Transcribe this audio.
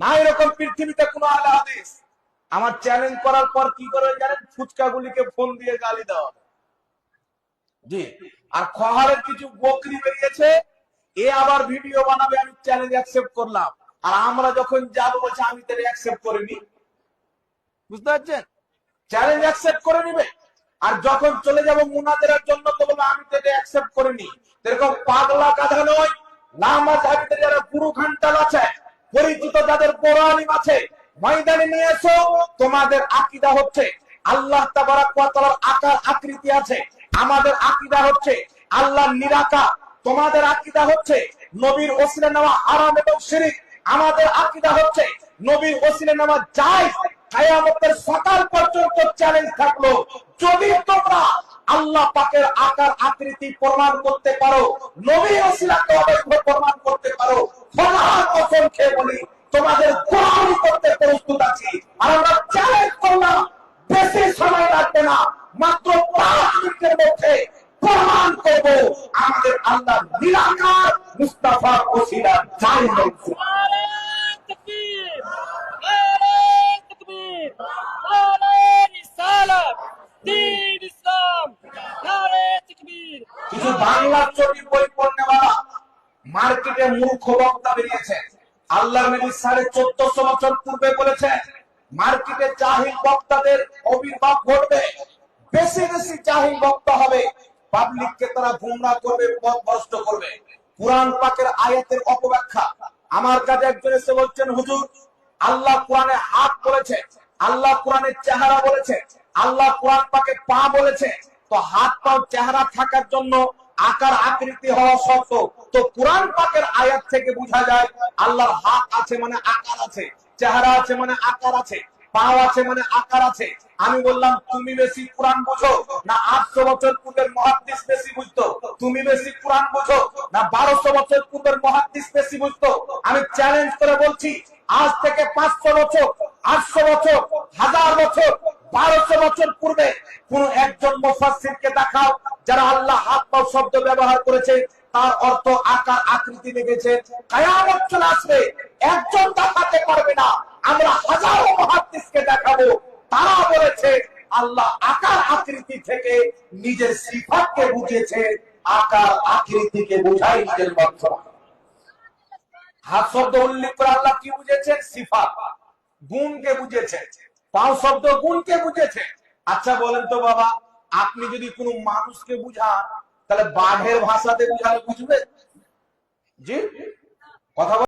না এরকম পৃথিবীতে কোনো আলে হাদিস। আমার চ্যালেঞ্জ করার পর কি জানেন? ফুচকাগুলিকে ফোন দিয়ে গালি দেওয়া জি। আর খহারের কিছু বকরি বেরিয়েছে, এ আবার ভিডিও বানাবে, আমি চ্যালেঞ্জ অ্যাকসেপ্ট করলাম। আর আমরা যখন যাব, বলছে, আমি তাহলে অ্যাকসেপ্ট করে নি বুঝতে পারছেন? চ্যালেঞ্জ অ্যাকসেপ্ট করে নিবে। আর যখন চলে যাব মুনাদের জন্য, তো বলব, আমি তো এটা অ্যাকসেপ্ট করিনি এরকম পাগলা কাঁধা নয়। তোমাদের হচ্ছে আমাদের হচ্ছে, আল্লাহ নিরাকার। তোমাদের আকিদা হচ্ছে, নবীর ওসিলে নেওয়া হারাম এবং শিরিক। আমাদের আকিদা হচ্ছে, নবীর ওসিলে নেওয়া জায়েজ। সকাল পর্যন্ত চ্যালেঞ্জ থাকল। যদি তোমরা আল্লাহ পাকের আকার আকৃতি প্রমাণ করতে পারো। প্রমাণ করতে পারো। খেয়ে বলি, তোমাদের গোলামি করতে প্রস্তুত আছি। আর আমরা চ্যালেঞ্জ করলাম, বেশি সময় লাগবে না, মাত্র পাঁচ মিনিটের মধ্যে প্রমাণ করব। আমাদের আল্লাহ নিরাকার মুস্তাফা ওসিলা জারি কিছু বাংলার ছবি বই পড়নেওয়ালা মার্কেটে মূর্খ বক্তা বেরিয়েছে। আল্লাহ নবী সাড়ে চোদ্দশো বছর পূর্বে বলেছে মার্কেটে জাহিল বক্তাদের অবির্ভাব ঘটবে, বেশি বেশি জাহিল বক্তা হবে। পাবলিককে তারা গুমরা করবে, পথ ভ্রষ্ট করবে। কোরআন পাকের আয়াতের অপব্যাখ্যা। আমার কাছে একজন এসে বলছেন, হুজুর, আল্লাহ কোরআনে হাত বলেছে, আল্লাহ কোরআনের চেহারা বলেছে, আল্লাহ কোরআন পাকে পা বলেছে তো হাত পাও চেহারা থাকার জন্য আকার আকৃতি হওয়া শর্ত তো কোরআন পাকের আয়াত থেকে বোঝা যায় আল্লাহর হাত আছে মানে আকার আছে, চেহারা আছে মানে আকার আছে, পাও আছে মানে আকার আছে। আমি বললাম, তুমি বেশি কোরআন বুঝো না আটশো বছর পূর্বের মহাদিস বেশি বুঝতো? তুমি বেশি কোরআন বুঝো না বারোশো বছর পূর্বের বেশি বুঝতো? আমি চ্যালেঞ্জ করে বলছি, আজ থেকে পাঁচশো বছর, আটশো বছর, হাজার বছর বারোশো বছর পূর্বে কোন একজন মুফাসসিরকে দেখাও যারা আল্লাহ হাত পাও শব্দ ব্যবহার করেছে, তার অর্থ আকার, আকৃতি লেগেছে কায়ামত চলে আসবে, একজন দেখাতে পারবে না। আমরা হাজারো মহাদিসকে দেখাবো। তারা বলেছে, আল্লাহ আকার, আকৃতি থেকে নিজের সিফাতকে বুঝিয়েছে, আকার, আকৃতিকে বুঝাই নিজের বর্তমান। হাত শব্দ উল্লেখ করে আল্লাহ কি বুঝেছেন সিফাত। গুণকে বুঝেছে পাও শব্দ গুণকে বুঝেছে। আচ্ছা বলেন তো বাবা, আপনি যদি কোনো মানুষকে বুঝান, তাহলে বাঘের ভাষাতে বুঝালে বুঝবে জি? কথা